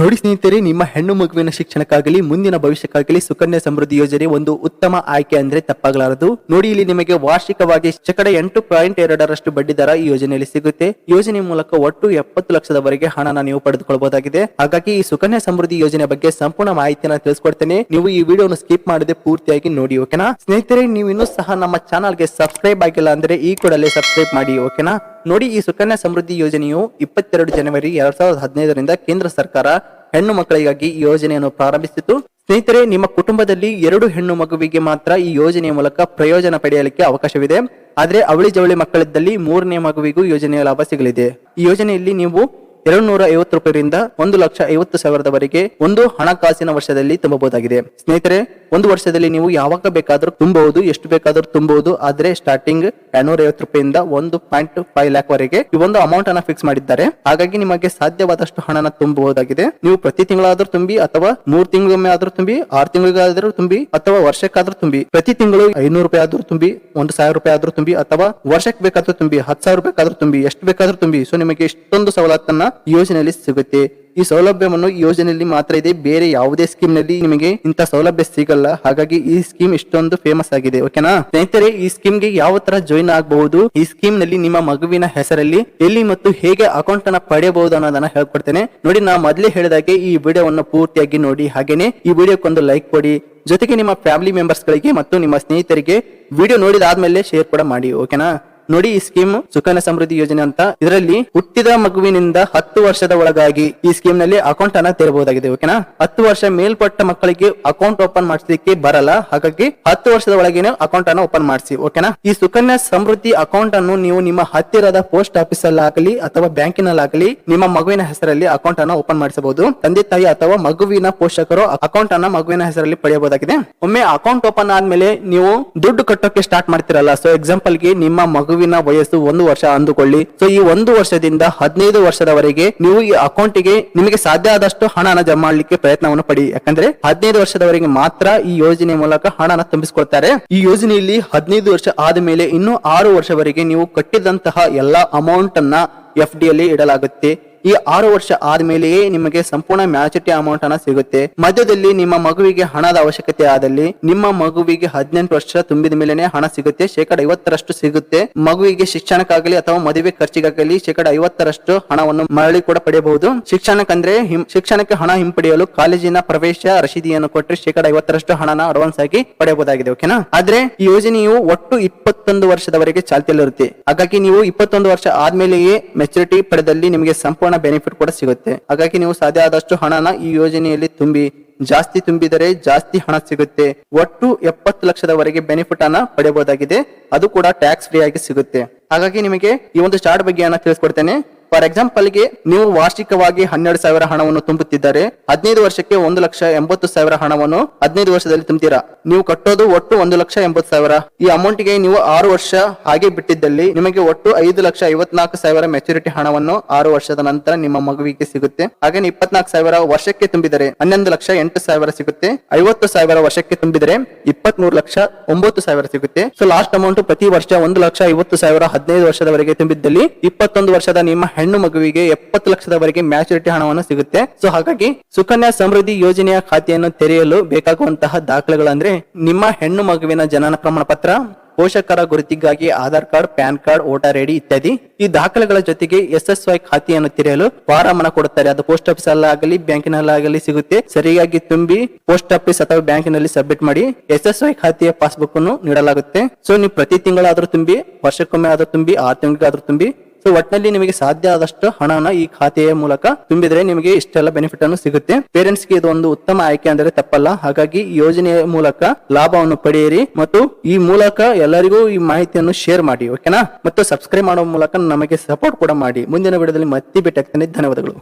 ನೋಡಿ ಸ್ನೇಹಿತರೆ, ನಿಮ್ಮ ಹೆಣ್ಣು ಮಗುವಿನ ಶಿಕ್ಷಣಕ್ಕಾಗಲಿ, ಮುಂದಿನ ಭವಿಷ್ಯಕ್ಕಾಗಲಿ ಸುಕನ್ಯಾ ಸಮೃದ್ಧಿ ಯೋಜನೆ ಒಂದು ಉತ್ತಮ ಆಯ್ಕೆ ಅಂದ್ರೆ ತಪ್ಪಾಗಲಾರದು. ನೋಡಿ, ಇಲ್ಲಿ ನಿಮಗೆ ವಾರ್ಷಿಕವಾಗಿ ಶೇಕಡ ಎಂಟು ಪಾಯಿಂಟ್ ಎರಡರಷ್ಟು ಬಡ್ಡಿ ದರ ಈ ಯೋಜನೆಯಲ್ಲಿ ಸಿಗುತ್ತೆ. ಯೋಜನೆ ಮೂಲಕ ಒಟ್ಟು ಎಪ್ಪತ್ತು ಲಕ್ಷದವರೆಗೆ ಹಣನ ನೀವು ಪಡೆದುಕೊಳ್ಳಬಹುದಾಗಿದೆ ಹಾಗಾಗಿ ಈ ಸುಕನ್ಯಾ ಸಮೃದ್ಧಿ ಯೋಜನೆ ಬಗ್ಗೆ ಸಂಪೂರ್ಣ ಮಾಹಿತಿಯನ್ನ ತಿಳಿಸ್ಕೊಡ್ತೇನೆ. ನೀವು ಈ ವಿಡಿಯೋನ ಸ್ಕಿಪ್ ಮಾಡದೆ ಪೂರ್ತಿಯಾಗಿ ನೋಡಿ, ಓಕೆನಾ? ಸ್ನೇಹಿತರೆ ನೀವು ಇನ್ನೂ ಸಹ ನಮ್ಮ ಚಾನಲ್ಗೆ ಸಬ್ಸ್ಕ್ರೈಬ್ ಆಗಿಲ್ಲ ಅಂದ್ರೆ ಈ ಕೂಡಲೇ ಸಬ್ಸ್ಕ್ರೈಬ್ ಮಾಡಿ, ಓಕೆನಾ? ನೋಡಿ ಈ ಸುಕನ್ಯಾ ಸಮೃದ್ಧಿ ಯೋಜನೆಯು ಇಪ್ಪತ್ತೆರಡು ಜನವರಿ ಎರಡ್ ಸಾವಿರದ ಹದಿನೈದರಿಂದ ಕೇಂದ್ರ ಸರ್ಕಾರ ಹೆಣ್ಣು ಮಕ್ಕಳಿಗಾಗಿ ಈ ಯೋಜನೆಯನ್ನು ಪ್ರಾರಂಭಿಸಿತು. ಸ್ನೇಹಿತರೆ, ನಿಮ್ಮ ಕುಟುಂಬದಲ್ಲಿ ಎರಡು ಹೆಣ್ಣು ಮಗುವಿಗೆ ಮಾತ್ರ ಈ ಯೋಜನೆಯ ಮೂಲಕ ಪ್ರಯೋಜನ ಪಡೆಯಲಿಕ್ಕೆ ಅವಕಾಶವಿದೆ. ಆದರೆ ಅವಳಿ ಜವಳಿ ಮಕ್ಕಳಿದ್ದಲ್ಲಿ ಮೂರನೇ ಮಗುವಿಗೂ ಯೋಜನೆಯ ಲಾಭ ಸಿಗಲಿದೆ. ಈ ಯೋಜನೆಯಲ್ಲಿ ನೀವು ಎರಡು ನೂರ ಐವತ್ತು ರೂಪಾಯಿಯಿಂದ ಒಂದು ಲಕ್ಷ ಐವತ್ತು ಸಾವಿರದವರೆಗೆ ಒಂದು ಹಣಕಾಸಿನ ವರ್ಷದಲ್ಲಿ ತುಂಬಬಹುದಾಗಿದೆ. ಸ್ನೇಹಿತರೆ, ಒಂದು ವರ್ಷದಲ್ಲಿ ನೀವು ಯಾವಾಗ ಬೇಕಾದರೂ ತುಂಬಬಹುದು, ಎಷ್ಟು ಬೇಕಾದರೂ ತುಂಬಬಹುದು, ಆದ್ರೆ ಸ್ಟಾರ್ಟಿಂಗ್ ಎರಡ್ನೂರ ಐವತ್ತು ರೂಪಾಯಿಂದ ಒಂದು ಪಾಯಿಂಟ್ ಫೈವ್ ಲ್ಯಾಕ್ ವರೆಗೆ ಈ ಒಂದು ಅಮೌಂಟ್ ಅನ್ನ ಫಿಕ್ಸ್ ಮಾಡಿದ್ದಾರೆ. ಹಾಗಾಗಿ ನಿಮಗೆ ಸಾಧ್ಯವಾದಷ್ಟು ಹಣನ ತುಂಬಬಹುದಾಗಿದೆ. ನೀವು ಪ್ರತಿ ತಿಂಗಳಾದ್ರೂ ತುಂಬಿ ಅಥವಾ ಮೂರ್ ತಿಂಗಳಿಗೊಮ್ಮೆ ಆದ್ರೂ ತುಂಬಿ, ಆರು ತಿಂಗಳಿಗಾದ್ರೂ ತುಂಬಿ ಅಥವಾ ವರ್ಷಕ್ಕಾದ್ರೂ ತುಂಬಿ, ಪ್ರತಿ ತಿಂಗಳು ಐನೂರು ರೂಪಾಯಿ ಆದ್ರೂ ತುಂಬಿ, ಒಂದು ಸಾವಿರ ರೂಪಾಯಿ ಆದ್ರೂ ತುಂಬಿ ಅಥವಾ ವರ್ಷಕ್ಕೆ ಬೇಕಾದ್ರೂ ತುಂಬಿ, ಹತ್ತು ಸಾವಿರ ಬೇಕಾದ್ರೂ ತುಂಬಿ, ಎಷ್ಟು ಬೇಕಾದ್ರೂ ತುಂಬಿ ಸೊ ನಿಮಗೆ ಇಷ್ಟೊಂದು ಸವಲತ್ತನ್ನ ಯೋಜನೆಯಲ್ಲಿ ಸಿಗುತ್ತೆ. ಈ ಸೌಲಭ್ಯವನ್ನು ಯೋಜನೆಯಲ್ಲಿ ಮಾತ್ರ ಇದೆ. ಬೇರೆ ಯಾವುದೇ ಸ್ಕೀಮ್ನಲ್ಲಿ ನಿಮಗೆ ಇಂತ ಸೌಲಭ್ಯ ಸಿಗಲ್ಲ. ಹಾಗಾಗಿ ಈ ಸ್ಕೀಮ್ ಇಷ್ಟೊಂದು ಫೇಮಸ್ ಆಗಿದೆ. ಓಕೆನಾ ಸ್ನೇಹಿತರೆ, ಈ ಸ್ಕೀಮ್ಗೆ ಯಾವ ತರ ಜಾಯಿನ್ ಆಗಬಹುದು? ಈ ಸ್ಕೀಮ್ನಲ್ಲಿ ನಿಮ್ಮ ಮಗುವಿನ ಹೆಸರಲ್ಲಿ ಎಲ್ಲಿ ಮತ್ತು ಹೇಗೆ ಅಕೌಂಟ್ ಅನ್ನ ಪಡೆಯಬಹುದು ಅನ್ನೋದನ್ನ ಹೇಳ್ಕೊಡ್ತೇನೆ. ನೋಡಿ, ನಾ ಮೊದಲೇ ಹೇಳಿದಾಗೆ ಈ ವಿಡಿಯೋವನ್ನು ಪೂರ್ತಿಯಾಗಿ ನೋಡಿ. ಹಾಗೇನೆ ಈ ವಿಡಿಯೋಕ್ಕೊಂದು ಲೈಕ್ ಕೊಡಿ. ಜೊತೆಗೆ ನಿಮ್ಮ ಫ್ಯಾಮಿಲಿ ಮೆಂಬರ್ಸ್ ಗಳಿಗೆ ಮತ್ತು ನಿಮ್ಮ ಸ್ನೇಹಿತರಿಗೆ ವಿಡಿಯೋ ನೋಡಿದಾದ್ಮೇಲೆ ಶೇರ್ ಕೂಡ ಮಾಡಿ. ಓಕೆನಾ ನೋಡಿ ಈ ಸ್ಕೀಮ್ ಸುಕನ್ಯಾ ಸಮೃದ್ಧಿ ಯೋಜನೆ ಅಂತ. ಇದರಲ್ಲಿ ಹುಟ್ಟಿದ ಮಗುವಿನಿಂದ ಹತ್ತು ವರ್ಷದ ಒಳಗಾಗಿ ಈ ಸ್ಕೀಮ್ನಲ್ಲಿ ಅಕೌಂಟ್ ಅನ್ನ ತೆರಬಹುದಾಗಿದೆ ಓಕೆನಾ ಹತ್ತು ವರ್ಷ ಮೇಲ್ಪಟ್ಟ ಮಕ್ಕಳಿಗೆ ಅಕೌಂಟ್ ಓಪನ್ ಮಾಡಿಸಲಿಕ್ಕೆ ಬರಲ್ಲ, ಹಾಗಾಗಿ ಹತ್ತು ವರ್ಷದ ಒಳಗೇನೆ ಅಕೌಂಟ್ ಅನ್ನ ಓಪನ್ ಮಾಡಿಸಿ ಓಕೆನಾ ಈ ಸುಕನ್ಯಾ ಸಮೃದ್ಧಿ ಅಕೌಂಟ್ ಅನ್ನು ನೀವು ನಿಮ್ಮ ಹತ್ತಿರದ ಪೋಸ್ಟ್ ಆಫೀಸ್ ಅಲ್ಲಾಗಲಿ ಅಥವಾ ಬ್ಯಾಂಕಿನಲ್ಲಾಗಲಿ ನಿಮ್ಮ ಮಗುವಿನ ಹೆಸರಲ್ಲಿ ಅಕೌಂಟ್ ಅನ್ನ ಓಪನ್ ಮಾಡಿಸಬಹುದು. ತಂದೆ, ತಾಯಿ ಅಥವಾ ಮಗುವಿನ ಪೋಷಕರು ಅಕೌಂಟ್ ಅನ್ನ ಮಗುವಿನ ಹೆಸರಲ್ಲಿ ಪಡೆಯಬಹುದಾಗಿದೆ. ಒಮ್ಮೆ ಅಕೌಂಟ್ ಓಪನ್ ಆದ್ಮೇಲೆ ನೀವು ದುಡ್ಡು ಕಟ್ಟೋಕೆ ಸ್ಟಾರ್ಟ್ ಮಾಡ್ತಿರಲ್ಲ ಸೊ ಎಕ್ಸಾಂಪಲ್ಗೆ ನಿಮ್ಮ ಮಗುವಿನ ವಯಸ್ಸು ಒಂದು ವರ್ಷ ಅಂದುಕೊಳ್ಳಿ. ಸೊ ಈ ಒಂದು ವರ್ಷದಿಂದ ಹದಿನೈದು ವರ್ಷದವರೆಗೆ ನೀವು ಈ ಅಕೌಂಟಿಗೆ ನಿಮಗೆ ಸಾಧ್ಯ ಆದಷ್ಟು ಹಣನ ಜಮಾ ಮಾಡಲಿಕ್ಕೆ ಪ್ರಯತ್ನವನ್ನು ಪಡಿ. ಯಾಕಂದ್ರೆ ಹದಿನೈದು ವರ್ಷದವರೆಗೆ ಮಾತ್ರ ಈ ಯೋಜನೆ ಮೂಲಕ ಹಣನ ತುಂಬಿಸಿಕೊಳ್ತಾರೆ ಈ ಯೋಜನೆಯಲ್ಲಿ ಹದಿನೈದು ವರ್ಷ ಆದ ಮೇಲೆ ಇನ್ನು ಆರು ವರ್ಷವರೆಗೆ ನೀವು ಕಟ್ಟಿದಂತಹ ಎಲ್ಲಾ ಅಮೌಂಟ್ ಅನ್ನ ಎಫ್ ಡಿ ಅಲ್ಲಿ ಇಡಲಾಗುತ್ತೆ. ಈ ಆರು ವರ್ಷ ಆದ್ಮೇಲೆಯೇ ನಿಮಗೆ ಸಂಪೂರ್ಣ ಮ್ಯಾಚುರಿಟಿ ಅಮೌಂಟ್ ಅನ್ನ ಸಿಗುತ್ತೆ. ಮಧ್ಯದಲ್ಲಿ ನಿಮ್ಮ ಮಗುವಿಗೆ ಹಣದ ಅವಶ್ಯಕತೆ ಆದಲ್ಲಿ ನಿಮ್ಮ ಮಗುವಿಗೆ ಹದಿನೆಂಟು ವರ್ಷ ತುಂಬಿದ ಮೇಲೆನೆ ಹಣ ಸಿಗುತ್ತೆ. ಶೇಕಡ ಐವತ್ತರಷ್ಟು ಸಿಗುತ್ತೆ. ಮಗುವಿಗೆ ಶಿಕ್ಷಣಕ್ಕಾಗಲಿ ಅಥವಾ ಮದುವೆ ಖರ್ಚಿಗಾಗಲಿ ಶೇಕಡ ಐವತ್ತರಷ್ಟು ಹಣವನ್ನು ಮರಳಿ ಕೂಡ ಪಡೆಯಬಹುದು. ಶಿಕ್ಷಣಕ್ಕಂದ್ರೆ ಶಿಕ್ಷಣಕ್ಕೆ ಹಣ ಹಿಂಪಡೆಯಲು ಕಾಲೇಜಿನ ಪ್ರವೇಶ ರಶೀದಿಯನ್ನು ಕೊಟ್ಟರೆ ಶೇಕಡ ಐವತ್ತರಷ್ಟು ಹಣನ ಅಡ್ವಾನ್ಸ್ ಆಗಿ ಪಡೆಯಬಹುದಾಗಿದೆ ಓಕೆನಾ ಆದ್ರೆ ಈ ಯೋಜನೆಯು ಒಟ್ಟು ಇಪ್ಪತ್ತೊಂದು ವರ್ಷದವರೆಗೆ ಚಾಲ್ತಿಯಲ್ಲಿರುತ್ತೆ. ಹಾಗಾಗಿ ನೀವು ಇಪ್ಪತ್ತೊಂದು ವರ್ಷ ಆದ್ಮೇಲೆಯೇ ಮೆಚುರಿಟಿ ಪಡೆದಲ್ಲಿ ನಿಮಗೆ ಸಂಪೂರ್ಣ ಬೆನಿಫಿಟ್ ಕೂಡ ಸಿಗುತ್ತೆ. ಹಾಗಾಗಿ ನೀವು ಸಾಧ್ಯ ಆದಷ್ಟು ಹಣನ ಈ ಯೋಜನೆಯಲ್ಲಿ ತುಂಬಿ, ಜಾಸ್ತಿ ತುಂಬಿದರೆ ಜಾಸ್ತಿ ಹಣ ಸಿಗುತ್ತೆ. ಒಟ್ಟು ಎಪ್ಪತ್ತು ಲಕ್ಷದವರೆಗೆ ಬೆನಿಫಿಟ್ ಅನ್ನ ಪಡೆಯಬಹುದಾಗಿದೆ. ಅದು ಕೂಡ ಟ್ಯಾಕ್ಸ್ ಫ್ರೀ ಆಗಿ ಸಿಗುತ್ತೆ. ಹಾಗಾಗಿ ನಿಮಗೆ ಈ ಒಂದು ಚಾರ್ಟ್ ಬಗ್ಗೆ ತಿಳಿಸ್ಕೊಡ್ತೇನೆ. ಫಾರ್ ಎಕ್ಸಾಂಪಲ್ಗೆ ನೀವು ವಾರ್ಷಿಕವಾಗಿ ಹನ್ನೆರಡು ಸಾವಿರ ಹಣವನ್ನು ತುಂಬುತ್ತಿದ್ದರೆ ಹದಿನೈದು ವರ್ಷಕ್ಕೆ ಒಂದು ಲಕ್ಷ ಎಂಬತ್ತು ಸಾವಿರ ಹಣವನ್ನು ಹದಿನೈದು ವರ್ಷದಲ್ಲಿ ತುಂಬುತ್ತೀರಾ ನೀವು ಕಟ್ಟೋದು ಒಟ್ಟು ಒಂದು ಲಕ್ಷ ಎಂಬತ್ತು ಸಾವಿರ. ಈ ಅಮೌಂಟ್ಗೆ ನೀವು ಆರು ವರ್ಷ ಹಾಗೆ ಬಿಟ್ಟಿದ್ದಲ್ಲಿ ನಿಮಗೆ ಒಟ್ಟು ಐದು ಲಕ್ಷ ಐವತ್ನಾಲ್ಕು ಸಾವಿರ ಮೆಚುರಿಟಿ ಹಣವನ್ನು ಆರು ವರ್ಷದ ನಂತರ ನಿಮ್ಮ ಮಗುವಿಗೆ ಸಿಗುತ್ತೆ. ಹಾಗೆ ಇಪ್ಪತ್ನಾಲ್ಕು ಸಾವಿರ ವರ್ಷಕ್ಕೆ ತುಂಬಿದರೆ ಹನ್ನೊಂದು ಲಕ್ಷ ಎಂಟು ಸಾವಿರ ಸಿಗುತ್ತೆ. ಐವತ್ತು ಸಾವಿರ ವರ್ಷಕ್ಕೆ ತುಂಬಿದರೆ ಇಪ್ಪತ್ತ್ ಮೂರು ಲಕ್ಷ ಒಂಬತ್ತು ಸಾವಿರ ಸಿಗುತ್ತೆ. ಸೊ ಲಾಸ್ಟ್ ಅಮೌಂಟ್ ಪ್ರತಿ ವರ್ಷ ಒಂದು ಲಕ್ಷ ಐವತ್ತು ಸಾವಿರ ಹದಿನೈದು ವರ್ಷದವರೆಗೆ ತುಂಬಿದ್ದಲ್ಲಿ ಇಪ್ಪತ್ತೊಂದು ವರ್ಷದ ನಿಮ್ಮ ಹೆಣ್ಣು ಮಗುವಿಗೆ ಎಪ್ಪತ್ತು ಲಕ್ಷದವರೆಗೆ ಮ್ಯಾಚುರಿಟಿ ಹಣವನ್ನು ಸಿಗುತ್ತೆ. ಸೊ ಹಾಗಾಗಿ ಸುಕನ್ಯಾ ಸಮೃದ್ಧಿ ಯೋಜನೆಯ ಖಾತೆಯನ್ನು ತೆರೆಯಲು ಬೇಕಾಗುವಂತಹ ದಾಖಲೆಗಳಂದ್ರೆ ನಿಮ್ಮ ಹೆಣ್ಣು ಮಗುವಿನ ಜನನ ಪ್ರಮಾಣ ಪತ್ರ, ಪೋಷಕರ ಗುರುತಿಗಾಗಿ Aadhaar card, PAN card, voter ID ಇತ್ಯಾದಿ. ಈ ದಾಖಲೆಗಳ ಜೊತೆಗೆ ಎಸ್ ಎಸ್ ವೈ ಖಾತೆಯನ್ನು ತೆರೆಯಲು ಫಾರಂ ಕೊಡುತ್ತಾರೆ. ಅದು ಪೋಸ್ಟ್ ಆಫೀಸ್ ಅಲ್ಲಾಗಲಿ ಬ್ಯಾಂಕಿನಲ್ಲಾಗಲಿ ಸಿಗುತ್ತೆ. ಸರಿಯಾಗಿ ತುಂಬಿ ಪೋಸ್ಟ್ ಆಫೀಸ್ ಅಥವಾ ಬ್ಯಾಂಕಿನಲ್ಲಿ ಸಬ್ಮಿಟ್ ಮಾಡಿ ಎಸ್ ಎಸ್ ವೈ ಖಾತೆಯ ಪಾಸ್ಬುಕ್ ಅನ್ನು ನೀಡಲಾಗುತ್ತೆ. ಸೊ ನೀವು ಪ್ರತಿ ತಿಂಗಳಾದ್ರೂ ತುಂಬಿ, ವರ್ಷಕ್ಕೊಮ್ಮೆ ಆದ್ರೂ ತುಂಬಿ, ಆರು ತಿಂಗಳಿಗಾದ್ರೂ ತುಂಬಿ ಸೊ ಒಟ್ಟಿನಲ್ಲಿ ನಿಮಗೆ ಸಾಧ್ಯ ಆದಷ್ಟು ಹಣನ ಈ ಖಾತೆಯ ಮೂಲಕ ತುಂಬಿದ್ರೆ ನಿಮಗೆ ಇಷ್ಟೆಲ್ಲ ಬೆನಿಫಿಟ್ ಅನ್ನು ಸಿಗುತ್ತೆ. ಪೇರೆಂಟ್ಸ್ಗೆ ಇದು ಒಂದು ಉತ್ತಮ ಆಯ್ಕೆ ಅಂದರೆ ತಪ್ಪಲ್ಲ. ಹಾಗಾಗಿ ಈ ಯೋಜನೆಯ ಮೂಲಕ ಲಾಭವನ್ನು ಪಡೆಯಿರಿ ಮತ್ತು ಈ ಮೂಲಕ ಎಲ್ಲರಿಗೂ ಈ ಮಾಹಿತಿಯನ್ನು ಶೇರ್ ಮಾಡಿ ಓಕೆನಾ ಮತ್ತು ಸಬ್ಸ್ಕ್ರೈಬ್ ಮಾಡುವ ಮೂಲಕ ನಮಗೆ ಸಪೋರ್ಟ್ ಕೂಡ ಮಾಡಿ. ಮುಂದಿನ ವಿಡಿಯೋದಲ್ಲಿ ಮತ್ತೆ ಭೇಟಿ ಧನ್ಯವಾದಗಳು.